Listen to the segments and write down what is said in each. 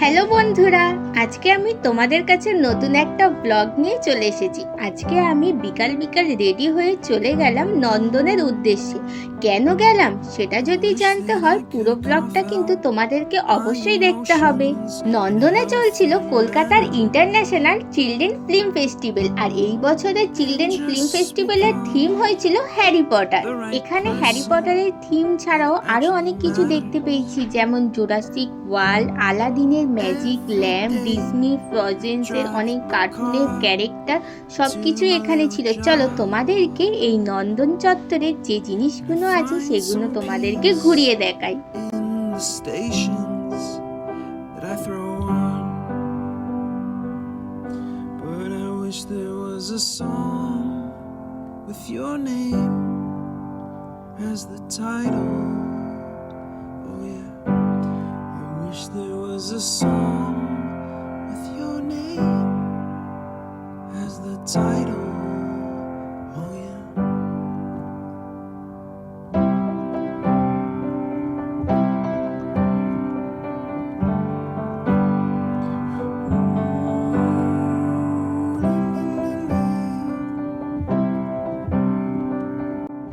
Hello বন্ধুরা, আজকে আমি তোমাদের কাছে নতুন একটা ব্লগ নিয়ে চলে এসেছি। আজকে আমি বিকাল বিকাল রেডি হয়ে চলে গেলাম নন্দনের উদ্দেশ্যে। কেন গেলাম সেটা যদি জানতে হয়, পুরো ব্লগটা কিন্তু তোমাদেরকে অবশ্যই দেখতে হবে। নন্দনে চলছিল কলকাতার ইন্টারন্যাশনাল চিলড্রেন ফিল্ম ফেস্টিভ্যাল আর এই বছরের চিলড্রেন ফিল্ম ফেস্টিভ্যালের থিম হয়েছিল হ্যারি পটার এখানে হ্যারি পটারের থিম ছাড়াও আরও অনেক কিছু দেখতে পেয়েছি, যেমন জোরাসিক ওয়ার্ল্ড আলাদিনের ম্যাজিক ল্যাম্প ডিজনি ফ্রজেন্সের অনেক কার্টুনের ক্যারেক্টার সবকিছু এখানে ছিল চলো তোমাদেরকে এই নন্দন চত্বরের যে জিনিসগুলো আছে সেগুলো তোমাদেরকে ঘুরিয়ে দেখাই with your name as the title. There was a song with your name as the title.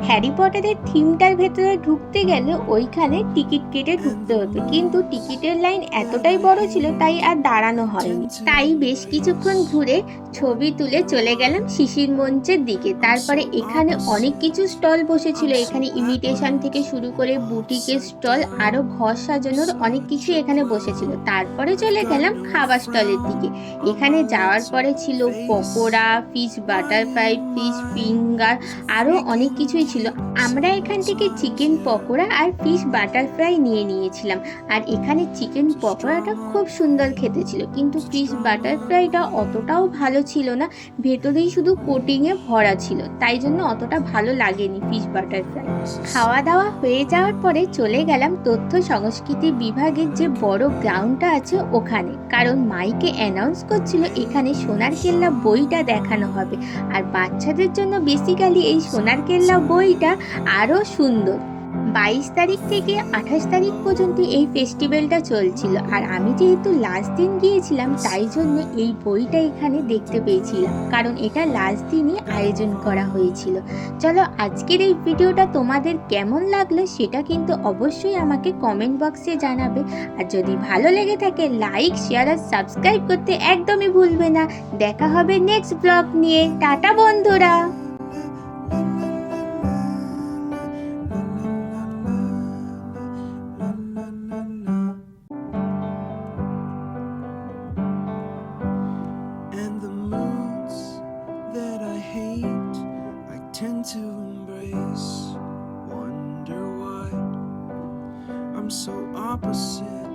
Harry পটারের থিমটার ভেতরে ঢুকতে গেলে ওইখানে টিকিট কেটে ঢুকতে হতো। কিন্তু টিকিটের লাইন এতটাই বড় ছিল, তাই আর দাঁড়ানো হয়নি। তাই বেশ কিছুক্ষণ ঘুরে ছবি তুলে চলে গেলাম শিশির মঞ্চের দিকে। তারপরে এখানে অনেক কিছু স্টল বসেছিল। এখানে ইমিটেশন থেকে শুরু করে বুটিকের স্টল, আরও ঘর সাজানোর অনেক কিছু এখানে বসেছিল। তারপরে চলে গেলাম খাবার স্টলের দিকে। এখানে যাওয়ার পরে ছিল pakora, fish butter fry fish finger আরও অনেক কিছুই ছিল। আমরা এখান থেকে চিকেন পকোড়া আর ফিশ বাটারফ্রাই নিয়ে নিয়েছিলাম। আর এখানে চিকেন পকোড়াটা খুব সুন্দর খেতে ছিল। কিন্তু ফিশ বাটারফ্রাইটা অতটাও ভালো ছিল না। ভেতরেই শুধু কোটিংয়ে ভরা ছিল। তাই জন্য অতটা ভালো লাগেনি ফিশ বাটারফ্রাই খাওয়া দাওয়া হয়ে যাওয়ার পরে চলে গেলাম তথ্য সংস্কৃতি বিভাগের যে বড় গ্রাউন্ডটা আছে ওখানে। কারণ মাইকে অ্যানাউন্স করছিল, এখানে সোনার কেল্লা বইটা দেখানো হবে। আর বাচ্চাদের জন্য বেসিক্যালি এই সোনার কেল্লা বইটা আরও সুন্দর। বাইশ তারিখ থেকে আঠাশ তারিখ পর্যন্ত এই ফেস্টিভ্যালটা চলছিল। আর আমি যেহেতু লাস্ট দিন গিয়েছিলাম, তাই জন্য এই বইটা এখানে দেখতে পেয়েছিলাম। কারণ এটা লাস্ট দিনই আয়োজন করা হয়েছিল। চলো আজকের এই ভিডিওটা তোমাদের কেমন লাগল সেটা কিন্তু অবশ্যই আমাকে কমেন্ট বক্সে জানাবে। আর যদি ভালো লেগে থাকে লাইক শেয়ার আর সাবস্ক্রাইব করতে একদমই ভুলবে না। দেখা হবে নেক্সট ব্লগ নিয়ে। টাটা বন্ধুরা! I'm so opposite